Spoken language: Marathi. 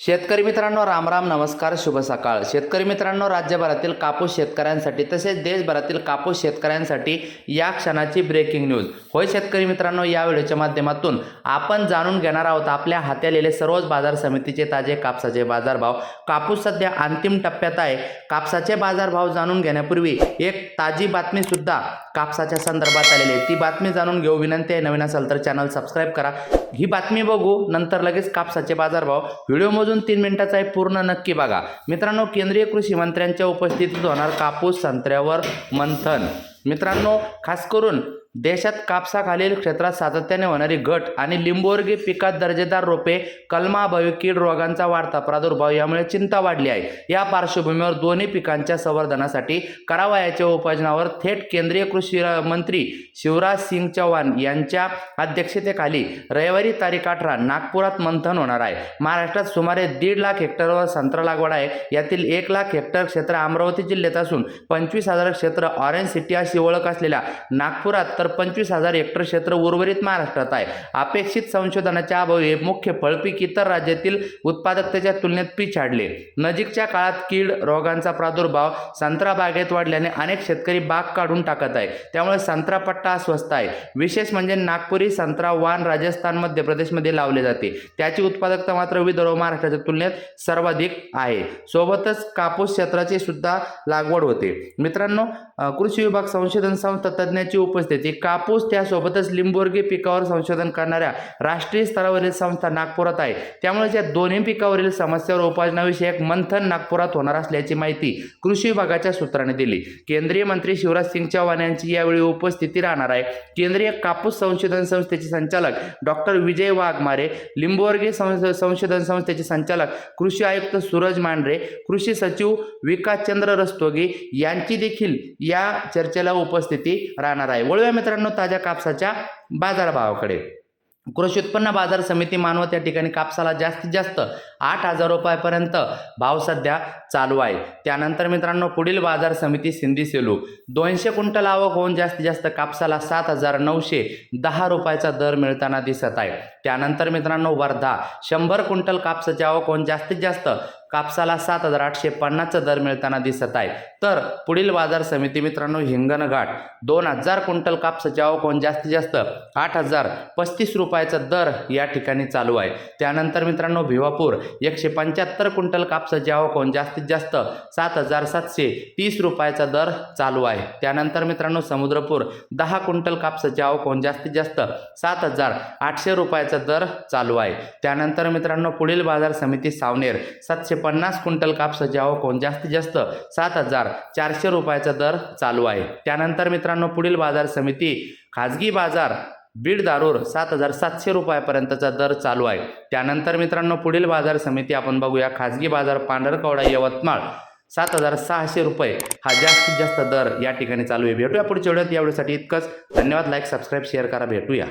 शेतकरी मित्रांनो रामराम नमस्कार शुभ सकाळ. शेतकरी मित्रांनो राज्यभरातील कापूस शेतकऱ्यांसाठी तसेच देशभरातील कापूस शेतकऱ्यांसाठी या क्षणाची ब्रेकिंग न्यूज होय शेतकरी मित्रांनो या व्हिडिओच्या माध्यमातून आपण जाणून घेणार आहोत आपल्या हाती सर्वच बाजार समितीचे ताजे कापसाचे बाजारभाव. कापूस सध्या अंतिम टप्प्यात आहे. कापसाचे बाजारभाव जाणून घेण्यापूर्वी एक ताजी बातमी सुद्धा कापसाच्या संदर्भात आलेली आहे. ती बातमी जाणून घेऊ विनंती आहे. नवीन असेल तर चॅनल सबस्क्राईब करा. ही बातमी बघू नंतर लगेच कापसाचे बाजारभाव. व्हिडिओ अजून तीन मिनिटाचा आहे पूर्ण नक्की बघा. मित्रांनो केंद्रीय कृषी मंत्र्यांच्या उपस्थितीत होणार कापूस संत्र्यावर मंथन. मित्रांनो खास करून देशात कापसाखालील क्षेत्रात सातत्याने होणारी घट आणि लिंबोर्गी पिकात दर्जेदार रोपे कलमाभावी कीड रोगांचा वाढता प्रादुर्भाव यामुळे चिंता वाढली आहे. या पार्श्वभूमीवर दोन्ही पिकांच्या संवर्धनासाठी करावयाच्या उपाययोजनावर थेट केंद्रीय कृषी मंत्री शिवराज सिंग चौहान यांच्या अध्यक्षतेखाली रविवारी तारीख अठरा नागपुरात मंथन होणार आहे. महाराष्ट्रात सुमारे दीड लाख हेक्टरवर संत्रा लागवड आहे. यातील एक लाख हेक्टर क्षेत्र अमरावती जिल्ह्यात असून पंचवीस हजार क्षेत्र ऑरेंज सिटी अशी ओळख असलेल्या नागपुरात तर पंचवीस हजार हेक्टर क्षेत्र उर्वरित महाराष्ट्रात आहे. अपेक्षित संशोधनाच्या अभावी मुख्य फळपीक इतर राज्यातील उत्पादकतेच्या तुलनेत पिछाडले. नजीकच्या काळात कीड रोगांचा प्रादुर्भाव संत्रा बागेत वाढल्याने अनेक शेतकरी बाग काढून टाकत आहे त्यामुळे संत्रा पट्टा अस्वस्थ आहे. विशेष म्हणजे नागपुरी संत्रा वाण राजस्थान मध्य प्रदेशमध्ये लावले जाते. त्याची उत्पादकता मात्र विदर्भ महाराष्ट्राच्या तुलनेत सर्वाधिक आहे. सोबतच कापूस क्षेत्राची सुद्धा लागवड होते. मित्रांनो कृषी विभाग संशोधन संस्था तज्ज्ञाची उपस्थिती कापूस त्यासोबतच लिंबोर्गी पिकावर संशोधन करणाऱ्या राष्ट्रीय स्तरावरील संस्था नागपुरात आहे. त्यामुळे या दोन्ही पिकावरील समस्यावर उपाययोजनाविषयक मंथन नागपुरात होणार असल्याची माहिती कृषी विभागाच्या सूत्राने दिली. केंद्रीय मंत्री शिवराज सिंग चौहान यांची यावेळी उपस्थिती राहणार आहे. केंद्रीय कापूस संशोधन संस्थेचे संचालक डॉक्टर विजय वाघमारे लिंबोर्गी संशोधन संस्थेचे संचालक कृषी आयुक्त सूरज मांढरे कृषी सचिव विकासचंद्र रस्तोगी यांची देखील या चर्चेला उपस्थिती राहणार आहे. वळूया मित्रांनो ताज्या कापसाच्या बाजारभावाकडे. कृषी उत्पन्न बाजार समिती मानवत या ठिकाणी कापसाला जास्तीत जास्त आठ हजार रुपयापर्यंत भाव सध्या चालू आहे. त्यानंतर मित्रांनो पुढील बाजार समिती सिंधी सेलू. दोनशे क्विंटल आवक होऊन जास्तीत जास्त कापसाला सात हजार नऊशे दहा रुपयाचा दर मिळताना दिसत आहे. त्यानंतर मित्रांनो वर्धा. शंभर क्विंटल कापसाची आवक होऊन जास्तीत जास्त कापसाला सात हजार आठशे पन्नासचा दर मिळताना दिसत आहे. तर पुढील बाजार समिती मित्रांनो हिंगणघाट. दोन हजार क्विंटल कापसाची आवक होऊन जास्तीत जास्त आठ हजार पस्तीस रुपयाचा दर या ठिकाणी चालू आहे. त्यानंतर मित्रांनो भिवापूर. एकशे पंच्याहत्तर क्विंटल कापसाची आवक होऊन जास्तीत जास्त सात हजार सातशे तीस रुपयाचा दर चालू आहे. त्यानंतर मित्रांनो समुद्रपूर. दहा क्विंटल कापसाची आवक होऊन जास्तीत जास्त सात हजार आठशे रुपयाचा दर चालू आहे. त्यानंतर मित्रांनो पुढील बाजार समिती सावनेर. सातशे पन्नास क्विंटल कापसाची आवक होऊन जास्तीत जास्त सात हजार चारशे रुपयाचा दर चालू आहे. त्यानंतर मित्रांनो पुढील बाजार समिती खाजगी बाजार बीड दारूर सात हजार सातशे रुपयापर्यंतचा दर चालू आहे. त्यानंतर मित्रांनो पुढील बाजार समिती आपण बघूया. खाजगी बाजार पांढरकवडा यवतमाळ सात हजार सहाशे रुपये हा जास्तीत जास्त दर या ठिकाणी चालू आहे. भेटूया पुढच्या वेळेत. यावेळीसाठी इतकंच. धन्यवाद. लाईक सबस्क्राईब शेअर करा. भेटूया.